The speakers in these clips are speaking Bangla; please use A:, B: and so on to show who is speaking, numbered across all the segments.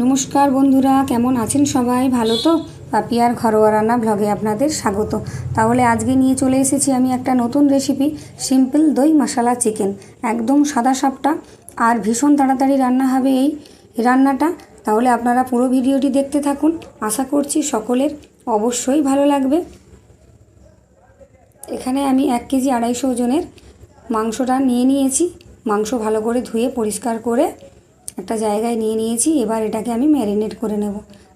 A: নমস্কার বন্ধুরা, কেমন আছেন সবাই? ভালো তো? পাপিয়ার ঘরোয়া রান্না ব্লগে আপনাদের স্বাগত। তাহলে আজকে নিয়ে চলে এসেছি আমি একটা নতুন রেসিপি সিম্পল দই মশালা চিকেন একদম সাদা সাপটা, আর ভীষণ তাড়াতাড়ি রান্না হবে এই রান্নাটা। তাহলে আপনারা পুরো ভিডিওটি দেখতে থাকুন। আশা করছি সকলের অবশ্যই ভালো লাগবে। এখানে আমি এক কেজি আড়াইশো ওজনের মাংসটা নিয়ে নিয়েছি। মাংস ভালো করে ধুয়ে পরিষ্কার করে একটা জায়গায় নিয়ে নিয়েছি, এবার এটাকে আমি ম্যারিনেট করে নেব।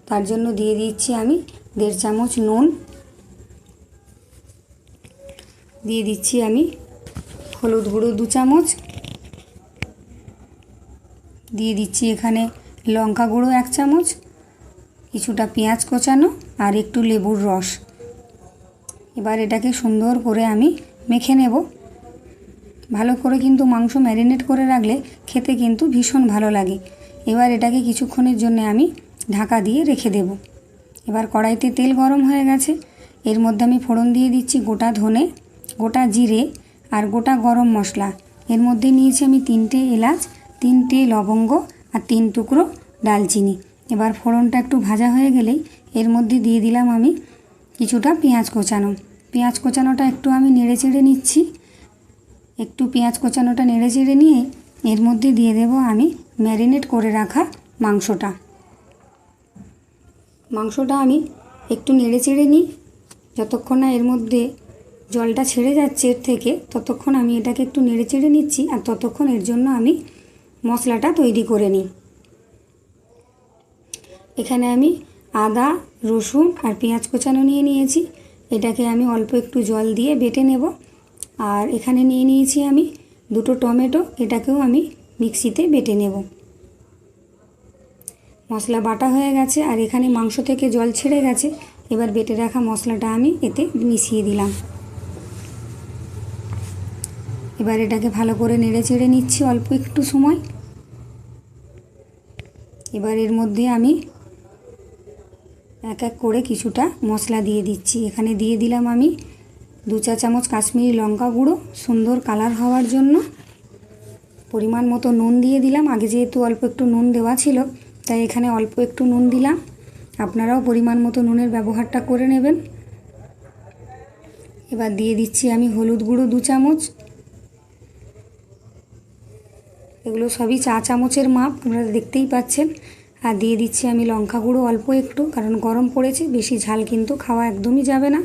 A: তার জন্য দিয়ে দিচ্ছি আমি দেড় চামচ নুন। দিয়ে দিচ্ছি আমি হলুদ গুঁড়ো দু চামচ। দিয়ে দিচ্ছি এখানে লঙ্কা গুঁড়ো এক চামচ, কিছুটা পেঁয়াজ কোচানো আর একটু লেবুর রস। এবার এটাকে সুন্দর করে আমি মেখে নেব। ভালো করে কিন্তু মাংস ম্যারিনেট করে রাখলে খেতে কিন্তু ভীষণ ভালো লাগে। এবার এটাকে কিছুক্ষণের জন্য আমি ঢাকা দিয়ে রেখে দেব। এবার কড়াইতে তেল গরম হয়ে গেছে। এর মধ্যে আমি ফোড়ন দিয়ে দিচ্ছি গোটা ধনে, গোটা জিরে আর গোটা গরম মশলা। এর মধ্যে নিয়েছি আমি তিনটে এলাচ, তিনটে লবঙ্গ আর তিন টুকরো ডালচিনি। এবার ফোড়নটা একটু ভাজা হয়ে গেলেই এর মধ্যে দিয়ে দিলাম আমি কিছুটা পেঁয়াজ কোচানো। পেঁয়াজ কোচানোটা একটু আমি নেড়ে চেড়ে নিচ্ছি। একটু পেঁয়াজ কোচানোটা নেড়ে চেড়ে নিয়ে এর মধ্যে দিয়ে দেব আমি ম্যারিনেট করে রাখা মাংসটা। মাংসটা আমি একটু নেড়ে চেড়ে নিই। যতক্ষণ না এর মধ্যে জলটা ছেড়ে যাচ্ছে এর থেকে, ততক্ষণ আমি এটাকে একটু নেড়ে চেড়ে নিচ্ছি আর ততক্ষণ এর জন্য আমি মশলাটা তৈরি করে নিই। এখানে আমি আদা, রসুন আর পেঁয়াজ কোচানো নিয়ে নিয়েছি। এটাকে আমি অল্প একটু জল দিয়ে বেটে নেব। আর এখানে নিয়ে নিয়েছি আমি দুটো টমেটো, এটাকেও আমি মিক্সিতে বেটে নেব। মশলা বাটা হয়ে গেছে আর এখানে মাংস থেকে জল ছেড়ে গেছে। এবার বেটে রাখা মশলাটা আমি এতে মিশিয়ে দিলাম। এবার এটাকে ভালো করে নেড়ে চেড়ে নিচ্ছি অল্প একটু সময়। এবার এর মধ্যে আমি এক এক করে কিছুটা মশলা দিয়ে দিচ্ছি। এখানে দিয়ে দিলাম আমি দু চা চামচ কাশ্মীরি লঙ্কা গুঁড়ো, সুন্দর কালার হওয়ার জন্য। পরিমাণ মতো নুন দিয়ে দিলাম। আগে যেহেতু অল্প একটু নুন দেওয়া ছিল, তাই এখানে অল্প একটু নুন দিলাম। আপনারাও পরিমাণ মতো নুনের ব্যবহারটা করে নেবেন। এবার দিয়ে দিচ্ছি আমি হলুদ গুঁড়ো দু চামচ। এগুলো সবই চা চামচের মাপ, আপনারা দেখতেই পাচ্ছেন। আর দিয়ে দিচ্ছি আমি লঙ্কা গুঁড়ো অল্প একটু, কারণ গরম পড়েছে, বেশি ঝাল কিন্তু খাওয়া একদমই যাবে না।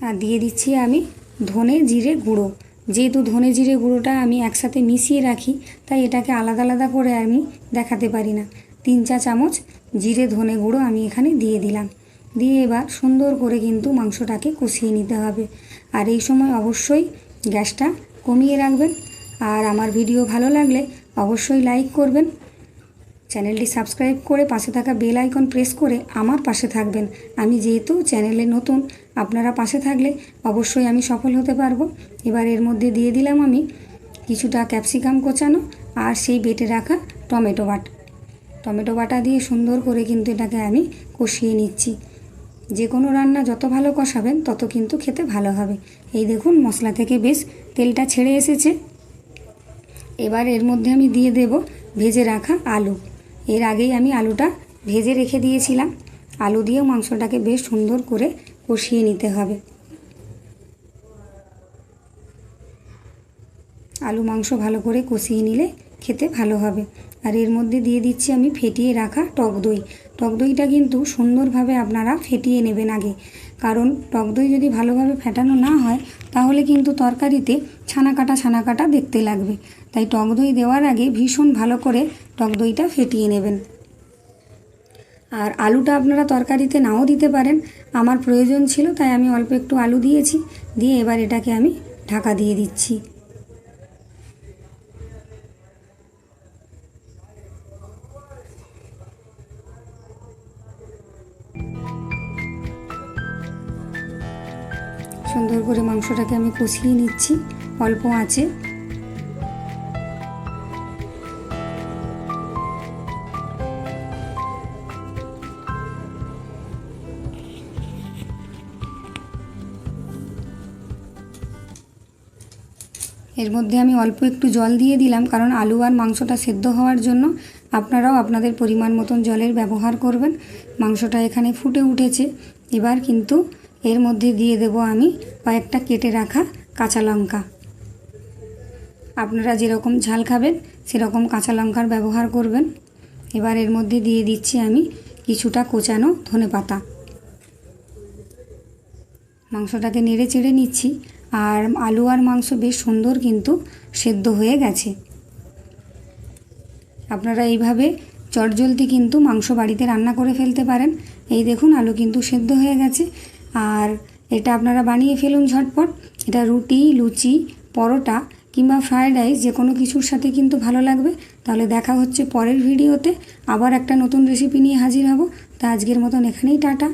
A: আর দিয়ে দিচ্ছি আমি ধনে জিরে গুঁড়ো। যেহেতু ধনে জিরে গুঁড়োটা আমি একসাথে মিশিয়ে রাখি, তাই এটাকে আলাদা আলাদা করে আমি দেখাতে পারি না। তিন চা চামচ জিরে ধনে গুঁড়ো আমি এখানে দিয়ে দিলাম। দিয়ে এবার সুন্দর করে কিন্তু মাংসটাকে কষিয়ে নিতে হবে। আর এই সময় অবশ্যই গ্যাসটা কমিয়ে রাখবেন। আর আমার ভিডিও ভালো লাগলে অবশ্যই লাইক করবেন। চ্যানেলটি সাবস্ক্রাইব করে পাশে থাকা বেল আইকন প্রেস করে আমার পাশে থাকবেন। আমি যেহেতু চ্যানেলে নতুন, আপনারা পাশে থাকলে অবশ্যই আমি সফল হতে পারব। এবার এর মধ্যে দিয়ে দিলাম আমি কিছুটা ক্যাপসিকাম কোচানো আর সেই বেটে রাখা টমেটো বাটা টমেটো বাটা দিয়ে সুন্দর করে কিন্তু এটাকে আমি কষিয়ে নিচ্ছি। যে কোনো রান্না যত ভালো কষাবেন, তত কিন্তু খেতে ভালো হবে। এই দেখুন, মশলা থেকে বেশ তেলটা ছেড়ে এসেছে। এবার এর মধ্যে আমি দিয়ে দেব ভেজে রাখা আলু। এর আগেই আমি আলুটা ভেজে রেখে দিয়েছিলাম। আলু দিয়েও মাংসটাকে বেশ সুন্দর করে কষিয়ে নিতে হবে। আলু মাংস ভালো করে কষিয়ে নিলে খেতে ভালো হবে। আর এর মধ্যে দিয়ে দিচ্ছি আমি ফেটিয়ে রাখা টক দই। টক দইটা কিন্তু সুন্দরভাবে আপনারা ফেটিয়ে নেবেন আগে। কারণ টক দই যদি ভালোভাবে ফেটানো না হয়, তাহলে কিন্তু তরকারিতে ছানা কাটা ছানা কাটা দেখতে লাগবে। তাই টক দই দেওয়ার আগে ভীষণ ভালো করে টক দইটা ফেটিয়ে নেবেন। আর আলুটা আপনারা তরকারিতে নাও দিতে পারেন। আমার প্রয়োজন ছিল, তাই আমি অল্প একটু আলু দিয়েছি। দিয়ে এবার এটাকে আমি ঢাকা দিয়ে দিচ্ছি। সুন্দর করে মাংসটাকে আমি কষিয়ে নিচ্ছি। অল্প আঁচে। এর মধ্যে আমি অল্প একটু জল দিয়ে দিলাম, কারণ আলু আর মাংসটা সেদ্ধ হওয়ার জন্য আপনারাও আপনাদের পরিমাণ মতন জলের ব্যবহার করবেন। মাংসটা এখানে ফুটে উঠেছে। এবার কিন্তু এর মধ্যে দিয়ে দেব আমি কয়েকটা কেটে রাখা কাঁচা লঙ্কা। আপনারা যেরকম ঝাল খাবেন, সেরকম কাঁচা লঙ্কার ব্যবহার করবেন। এবার এর মধ্যে দিয়ে দিচ্ছি আমি কিছুটা কোচানো ধনে পাতা। মাংসটাকে নেড়ে চেড়ে নিচ্ছি, আর আলু আর মাংস বেশ সুন্দর কিন্তু সেদ্ধ হয়ে গেছে। আপনারা এইভাবে চটজলদি কিন্তু মাংস বাড়িতে রান্না করে ফেলতে পারেন। এই দেখুন, আলু কিন্তু সেদ্ধ হয়ে গেছে। আর এটা আপনারা বানিয়ে ফেলুন ঝটপট। এটা রুটি, লুচি, পরোটা কিংবা ফ্রায়েড রাইস যে কোনো কিছুর সাথে কিন্তু ভালো লাগবে। তাহলে দেখা হচ্ছে পরের ভিডিওতে। আবার একটা নতুন রেসিপি নিয়ে হাজির হব। তা আজকের মতন এখানেই, টাটা।